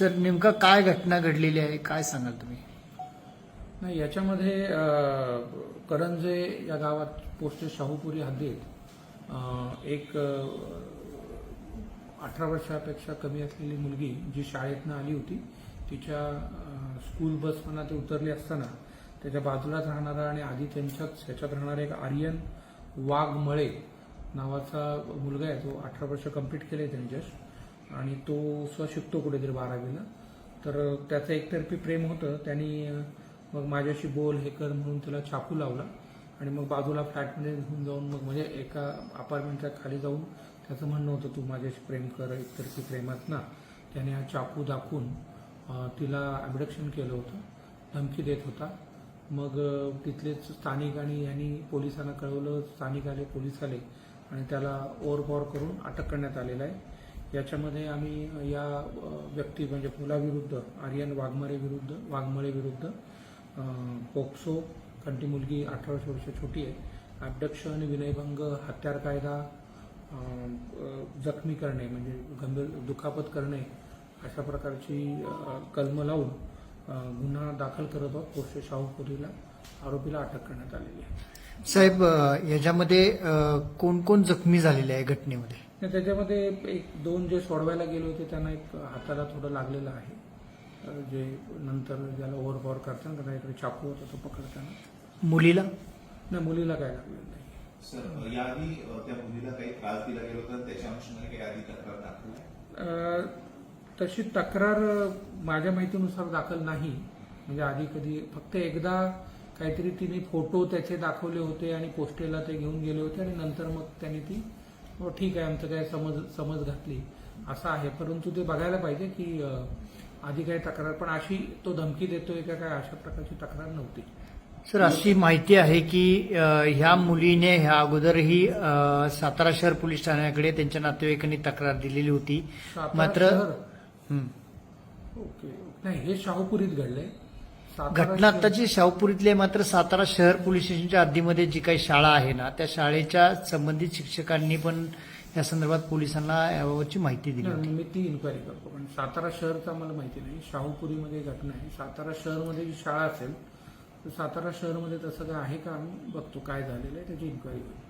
Sir नेमका काय घटना घडलेली आहे? काय सांगाल तुम्ही? नाही याच्यामध्ये करंजे या गावात पोस्ट शाहूपुरी हद्दीत एक अठरा वर्षापेक्षा कमी असलेली मुलगी जी शाळेतनं आली होती तिच्या स्कूल बसमधनं ते उतरली असताना त्याच्या बाजूलाच राहणारा आणि आधी त्यांच्याच ह्याच्यात राहणारा एक आर्यन वाघमळे नावाचा मुलगा आहे तो अठरा वर्ष कंप्लीट केले त्यांच्याश आणि तो स्व शिकतो कुठेतरी बारावीला. तर त्याचं एकतर्फी प्रेम होतं. त्यांनी मग माझ्याशी बोल हे कर म्हणून त्याला छापू लावला. आणि मग बाजूला फ्लॅटमध्ये घेऊन जाऊन मग म्हणजे एका अपार्टमेंटच्या खाली जाऊन त्याचं म्हणणं होतं तू माझ्याशी प्रेम कर एकतर्फी प्रेमात ना. त्याने हा चाकू दाखवून तिला अबडक्शन केलं होतं. धमकी देत होता. मग तिथलेच स्थानिक आणि यांनी पोलिसांना कळवलं. स्थानिक आले पोलीस आले. आणि त्याला ओव्हरपॉवर करून अटक करण्यात आलेलं आहे. याच्यामध्ये आम्ही या व्यक्ती म्हणजे मुलाविरुद्ध आर्यन वाघमारे विरुद्ध वाघमळे विरुद्ध पोक्सो कंटी मुलगी अठरा वर्ष छोटी आहे अबडक्शन विनयभंग हत्यार कायदा जखमी करणे म्हणजे गंभीर दुखापत करणे अशा प्रकारची कलम लावून गुन्हा दाखल करत आहोत. पोस्ट शाहूपुरीला आरोपीला अटक करण्यात आलेली आहे. साहेब याच्यामध्ये कोण कोण जखमी झालेले आहे घटनेमध्ये? त्याच्यामध्ये एक दोन जे सोडवायला गेले होते त्यांना एक हाताला थोडं लागलेलं आहे. जे नंतर ज्याला ओव्हरपॉवर करताना त्यांना इकडे चाकू होता तो पकडताना. मुलीला? नाही मुलीला काय लागलेलं नाही. सर याआधी अ, त्या मुलीला काही त्रास दिला गेला होता त्याच्या अनुषंगाने काही आधी तक्रार दाखल आहे? अ, तशी तक्रार माझ्या माहितीनुसार दाखल नाही. म्हणजे आधी कधी फक्त एकदा काहीतरी तिने फोटो त्याचे दाखवले होते आणि पोस्टेला ते घेऊन गेले होते आणि नंतर मग त्यांनी ती ठीक आहे आमचं काय समज समज घातली. असं आहे परंतु ते बघायला पाहिजे की आधी काही तक्रार पण अशी तो धमकी देतोय का काय अशा प्रकारची तक्रार नव्हती. सर अशी माहिती आहे की ह्या मुलीने ह्या अगोदरही सातारा शहर पोलीस ठाण्याकडे त्यांच्या नातेवाईकांनी तक्रार दिलेली होती. मात्र हं. ओके. नाही हे शाहूपुरीत घडलंय. घटना आत्ताची शाहूपुरीतली आहे, मात्र सातारा शहर पोलीस स्टेशनच्या हद्दीमध्ये जी काही शाळा आहे ना त्या शाळेच्या संबंधित शिक्षकांनी पण या संदर्भात पोलिसांना याबाबतची माहिती दिली होती. मी ती इन्क्वायरी करतो पण सातारा शहरचा मला माहिती नाही. शाहूपुरीमध्ये घटना आहे. सातारा शहरमध्ये जी शाळा असेल तर सातारा शहरमध्ये तसं काय आहे का आम्ही बघतो काय झालेलं आहे त्याची इन्क्वायरी करू